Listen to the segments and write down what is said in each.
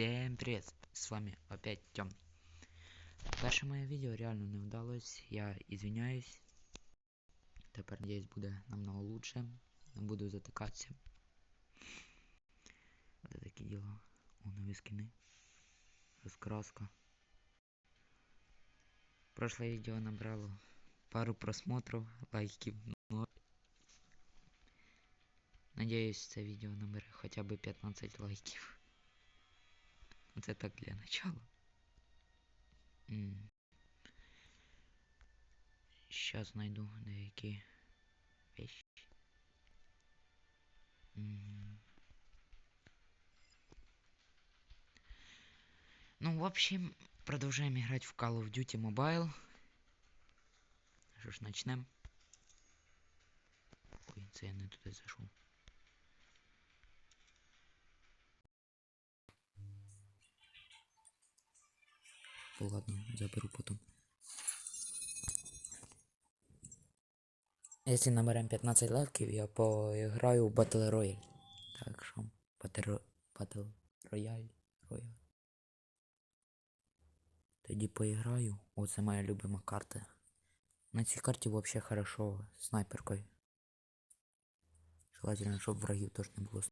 Всем привет! С вами опять Тём. Перше моє відео реально не вдалось. Я извиняюсь. Тепер, надіюсь, буде намного лучше. Не буду затикатися. Ось такі діла. О, нові скини. Розкраска. Прошлое відео набрало пару просмотрів, лайків. Ну, Надіюсь, це відео набере хоча б 15 лайків. Це так для начала. Сейчас знайду деякі вещи. Ну, в общем, продолжаем играть в Call of Duty Mobile. Що ж, начнем. Ой, це я не туди зайшов. Ну ладно, заберу потом. Если наберем 15 лайків, я поиграю в Battle Royale. Так що, Battle, Battle Royale. Royale. Тоді поіграю. О, це моя любима карта. На цій карті вообще хорошо снайперкою. Желательно, щоб врагів теж не було.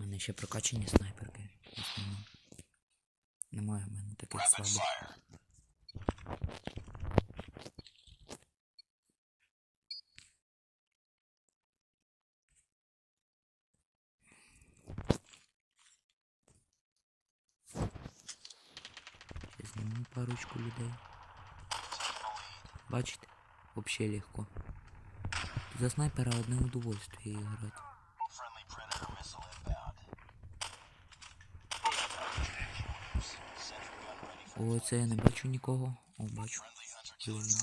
У мене ще прокачані снайперки. Немає в мене таких слабих. Сейчас зніму парочку людей. Бачите? Вообще легко. За снайпера одне удовольствие играть. О, це я не бачу нікого. О, бачу. Блін.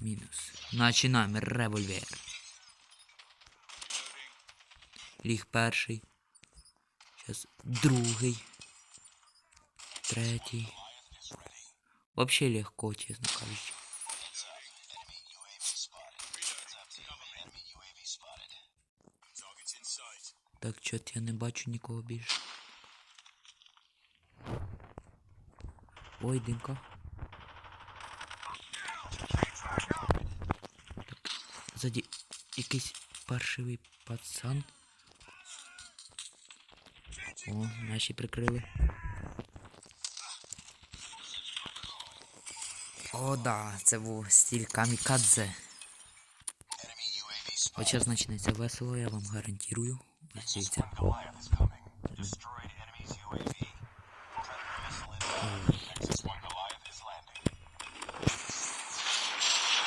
Мінус. Начинаємо револьвер. Ліг перший. Зараз другий. Третій. Вообще легко, чесно кажучи. Так, чот я не бачу нікого більше. Ой, димка. Ззаді якийсь паршивий пацан. О, наші прикрили. О, да, це був стиль камікадзе. Хоча почнеться весело, я вам гарантую. Ось дивіться.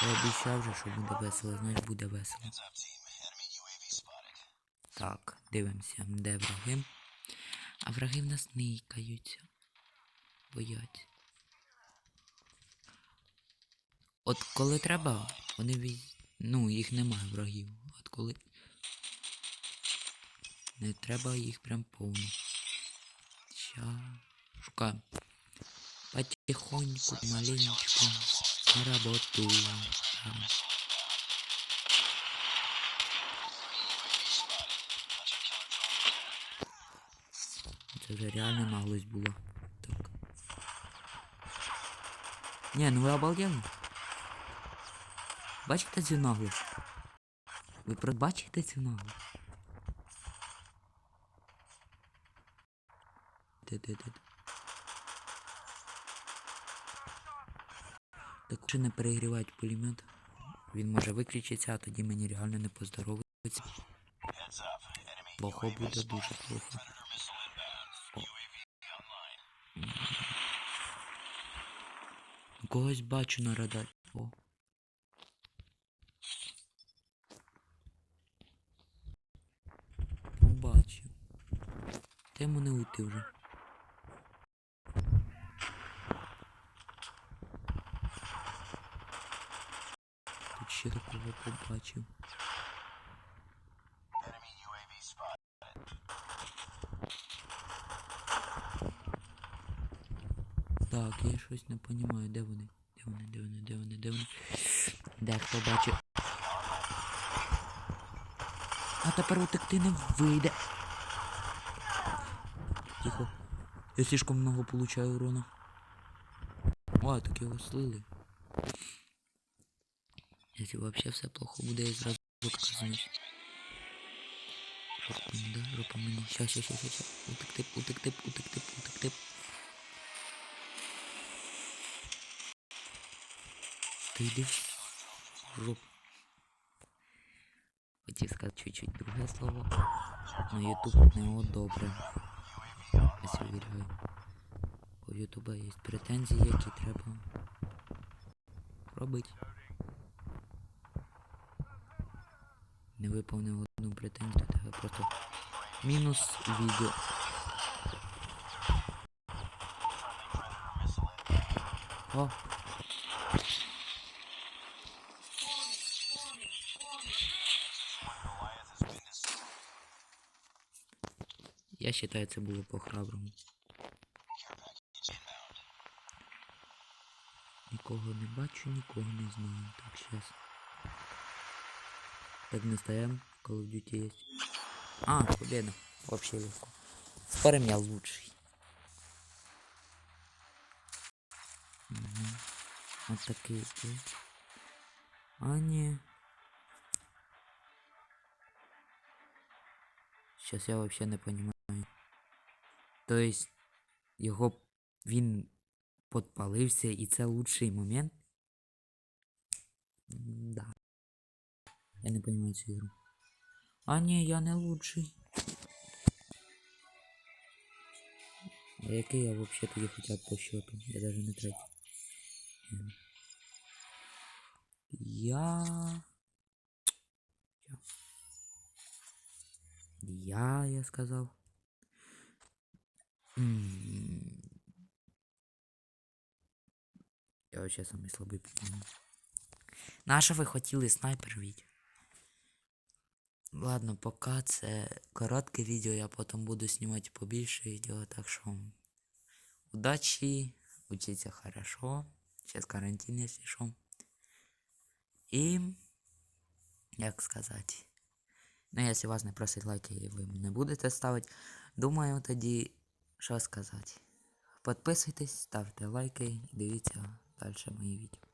Я обіцяв вже, що буде весело, значить буде весело. Так, дивимося, де враги. А враги в нас никаються. Боять. От коли треба, вони віз... Ну, їх немає врагів. От коли. Не треба їх прям повно. Ща. Шукаємо. Потихоньку, маленечку. Там. Це вже реально наглость була. Так. Не, ну ви обалденно. Бачите цю наглость? Ви пробачите цю наглость? Де-де-де. Так ще не перегрівають пулемет. Він може виключитися, а тоді мені реально не поздоровиться. Плохо буде, дуже плохо. Когось бачу на радарі. О. Побачив. Та не уйти вже. Побачив. Так, я щось не розумію, де вони? Де вони, де вони, де вони, де вони? Де хто бачив? А тепер утекти не вийде. Тихо. Я слишком много получаю урона. О, так його слили. Если вообще все плохо буде, я зразу казнусь. Жопа мені, да? Жопа мені. Ща, ща, ща, ща, ща. Утекти, утекти, утекти, утекти. Ти йди в жопу. Хотів сказати чуть-чуть друге слово. На YouTube не одобре. Я себе вірю. У Ютуба є претензії, які треба робити. Не виповнив одну претензію, то тебе просто мінус відео. О, я вважаю, це було по-храброму. Нікого не бачу, нікого не знаю. Так, сейчас. Так не стоим, Call of Duty есть. А, победа. Вообще легко. Спорим, я лучший. Угу. Вот такие вот. А не. Сейчас я вообще не понимаю. То есть його він подпалився і це лучший момент. Да. Я не понимаю цю ігру. А ні, я не лучший. А який я вообще тоді хоча б по счету? Я даже не третій. Я... Я... Я, сказав. Я вообще самый слабый пацан. На що ви хотіли снайпер відео? Ладно, пока це коротке відео, я потім буду знімати побільше відео, так що удачі, учіться хорошо. Сейчас карантин, якщо що. І як сказати. Ну, якщо вас не просить лайки і ви не будете ставити, думаю тоді, що сказати. Підписуйтесь, ставте лайки і дивіться далі мої відео.